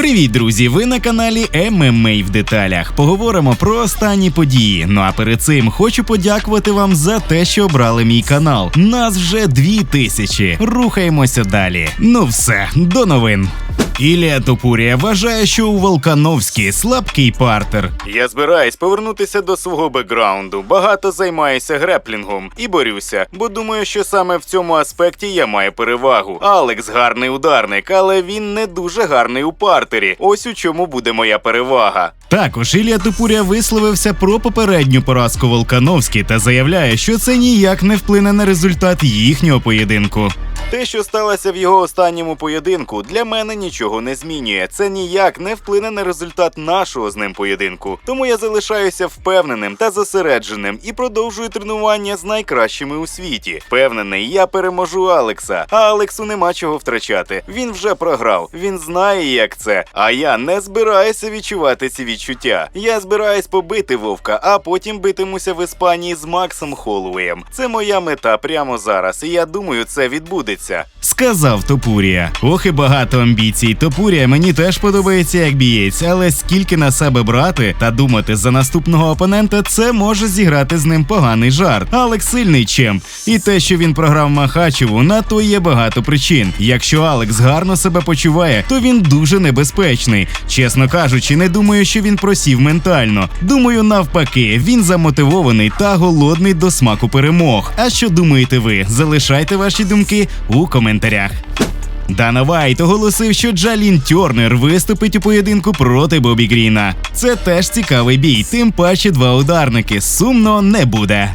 Привіт, друзі! Ви на каналі ММА в деталях. Поговоримо про останні події. Ну а перед цим хочу подякувати вам за те, що обрали мій канал. Нас вже дві тисячі. Рухаємося далі. Ну все, до новин. Ілія Топурія вважає, що у Волкановській слабкий партер. Я збираюсь повернутися до свого бекграунду. Багато займаюся греплінгом і борюся, бо думаю, що саме в цьому аспекті я маю перевагу. Алекс гарний ударник, але він не дуже гарний у партері. Ось у чому буде моя перевага. Також Ілія Топурія висловився про попередню поразку Волкановській та заявляє, що це ніяк не вплине на результат їхнього поєдинку. Те, що сталося в його останньому поєдинку, для мене нічого не змінює. Це ніяк не вплине на результат нашого з ним поєдинку. Тому я залишаюся впевненим та зосередженим і продовжую тренування з найкращими у світі. Впевнений, я переможу Алекса, а Алексу нема чого втрачати. Він вже програв. Він знає, як це. А я не збираюся відчувати ці відчуття. Я збираюсь побити вовка, а потім битимуся в Іспанії з Максом Холлоуєм. Це моя мета прямо зараз, і я думаю, це відбудеться. Сказав Топурія. Ох і багато амбіцій. Топурія мені теж подобається як бієць, але скільки на себе брати та думати за наступного опонента, це може зіграти з ним поганий жарт. Алекс сильний чемп. І те, що він програв Махачеву, на то є багато причин. Якщо Алекс гарно себе почуває, то він дуже небезпечний. Чесно кажучи, не думаю, що він просів ментально. Думаю, навпаки, він замотивований та голодний до смаку перемог. А що думаєте ви? Залишайте ваші думки у коментарях. Дана Вайт оголосив, що Джалін Тьорнер виступить у поєдинку проти Бобі Гріна. Це теж цікавий бій, тим паче два ударники. Сумно не буде.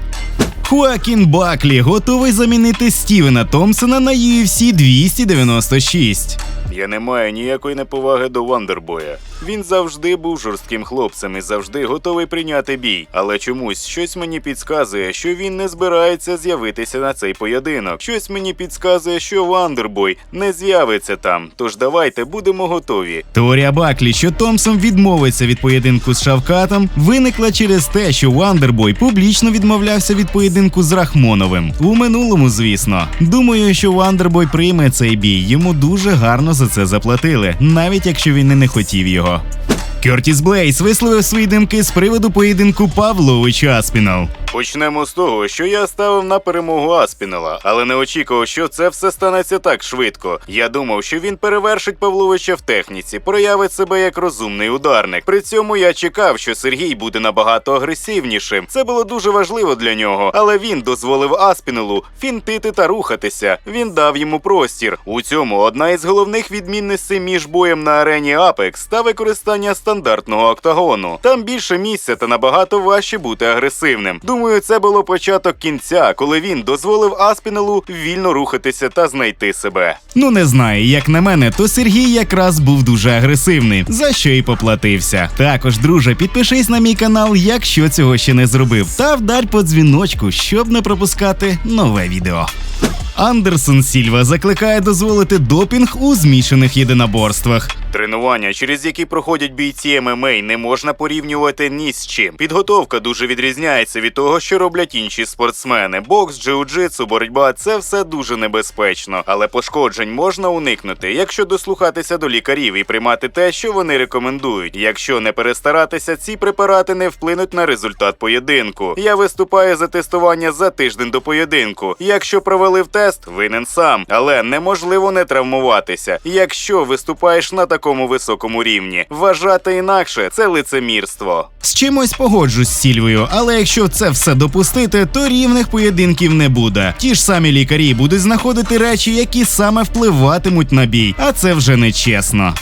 Хуакін Баклі готовий замінити Стівена Томпсона на UFC 296. Я не маю ніякої неповаги до Вандербоя. Він завжди був жорстким хлопцем і завжди готовий прийняти бій. Але чомусь щось мені підказує, що він не збирається з'явитися на цей поєдинок. Щось мені підказує, що Вандербой не з'явиться там. Тож давайте будемо готові. Теорія Баклі, що Томпсон відмовиться від поєдинку з Шавкатом, виникла через те, що Вандербой публічно відмовлявся від поєдинку з Рахмоновим. У минулому, звісно. Думаю, що Вандербой прийме цей бій. Йому дуже гарно за це заплатили, навіть якщо він і не хотів його. Кертіс Блейс висловив свої думки з приводу поєдинку Павлович Аспінал. Почнемо з того, що я ставив на перемогу Аспінела, але не очікував, що це все станеться так швидко. Я думав, що він перевершить Павловича в техніці, проявить себе як розумний ударник. При цьому я чекав, що Сергій буде набагато агресивнішим. Це було дуже важливо для нього, але він дозволив Аспінелу фінтити та рухатися. Він дав йому простір. У цьому одна із головних відмінностей між боєм на арені Apex та використання стандартного октагону. Там більше місця та набагато важче бути агресивним. Думаю, це було початок кінця, коли він дозволив Аспінелу вільно рухатися та знайти себе. Ну не знаю, як на мене, то Сергій якраз був дуже агресивний, за що і поплатився. Також, друже, підпишись на мій канал, якщо цього ще не зробив, та вдарь по дзвіночку, щоб не пропускати нове відео. Андерсон Сільва закликає дозволити допінг у змішаних єдиноборствах. Тренування, через які проходять бійці ММА, не можна порівнювати ні з чим. Підготовка дуже відрізняється від того, що роблять інші спортсмени. Бокс, джиу-джитсу, боротьба це все дуже небезпечно, але пошкоджень можна уникнути, якщо дослухатися до лікарів і приймати те, що вони рекомендують. Якщо не перестаратися, ці препарати не вплинуть на результат поєдинку. Я виступаю за тестування за тиждень до поєдинку. Якщо провалив тест, винен сам, але неможливо не травмуватися. Якщо виступаєш на такому високому рівні, вважати інакше це лицемірство. З чимось погоджусь з Сільвою, але якщо це все допустити, то рівних поєдинків не буде. Ті ж самі лікарі будуть знаходити речі, які саме впливатимуть на бій, а це вже не чесно.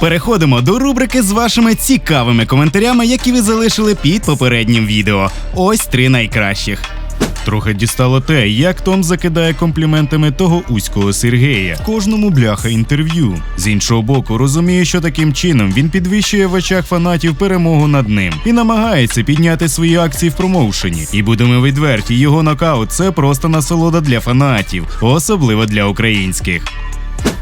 Переходимо до рубрики з вашими цікавими коментарями, які ви залишили під попереднім відео. Ось три найкращих. Трохи дістало те, як Том закидає компліментами того Уського Сергея. Кожному бляха інтерв'ю. З іншого боку, розуміє, що таким чином він підвищує в очах фанатів перемогу над ним і намагається підняти свої акції в промоушені. І будемо відверті, його нокаут це просто насолода для фанатів, особливо для українських.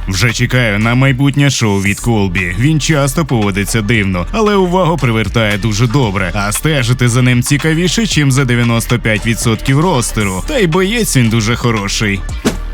Вже чекаю на майбутнє шоу від Колбі. Він часто поводиться дивно, але увагу привертає дуже добре. А стежити за ним цікавіше, чим за 95% ростеру. Та й боєць він дуже хороший.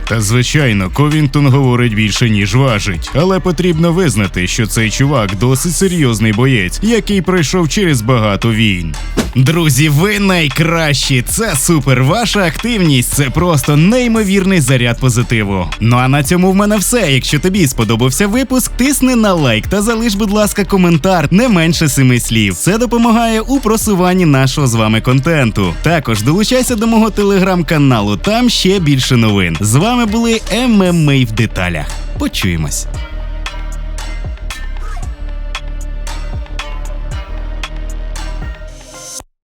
Та звичайно, Ковінтон говорить більше ніж важить, але потрібно визнати, що цей чувак досить серйозний боєць, який пройшов через багато війн. Друзі, ви найкращі! Це супер! Ваша активність це просто неймовірний заряд позитиву. Ну а на цьому в мене все. Якщо тобі сподобався випуск, тисни на лайк та залиш, будь ласка, коментар не менше семи слів. Це допомагає у просуванні нашого з вами контенту. Також долучайся до мого телеграм-каналу, там ще більше новин. З вами були ММА в деталях. Почуємось.